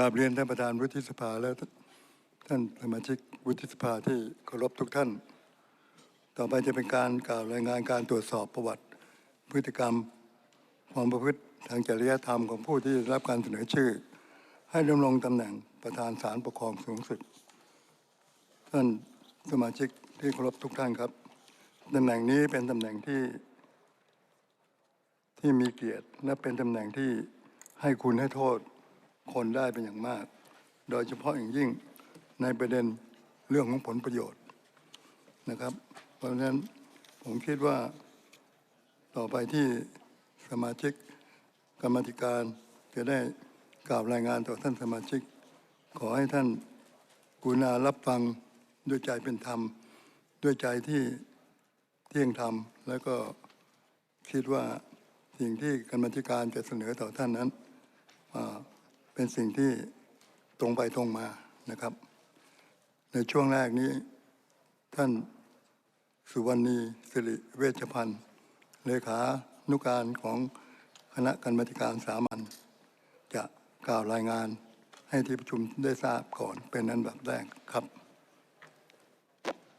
กราบเรียนท่านประธานวุฒิสภาและท่านสมาชิกวุฒิสภาที่เคารพทุกท่าน ต่อไปจะเป็นการกล่าวรายงานการตรวจสอบประวัติ พฤติกรรมความประพฤติทางจริยธรรมของผู้ที่ได้รับการเสนอชื่อ ให้ดำรงตำแหน่งประธานศาลปกครองสูงสุด ท่านสมาชิกที่เคารพทุกท่านครับตำแหน่งนี้เป็นตำแหน่งที่ที่มีเกียรติและเป็นตำแหน่งที่ให้คุณให้โทษ คนได้เป็นอย่างมาก โดยเฉพาะอย่างยิ่งในประเด็นเรื่องของผลประโยชน์นะครับ เพราะฉะนั้นผมคิดว่าต่อไปที่สมาชิกกรรมธิการจะได้กล่าวรายงานต่อท่านสมาชิก ขอให้ท่านกุณารับฟังด้วยใจเป็นธรรม ด้วยใจที่เที่ยงธรรม แล้วก็คิดว่าสิ่งที่กรรมธิการจะเสนอต่อท่านนั้น เป็นสิ่งที่ตรงไปตรงมานะครับ ในช่วงแรกนี้ ท่านสุวรรณีสิริเวชพันธ์ เลขานุการของคณะกรรมาธิการสามัญจะกล่าวรายงานให้ที่ประชุมได้ทราบก่อนเป็นอันแบบแรกครับ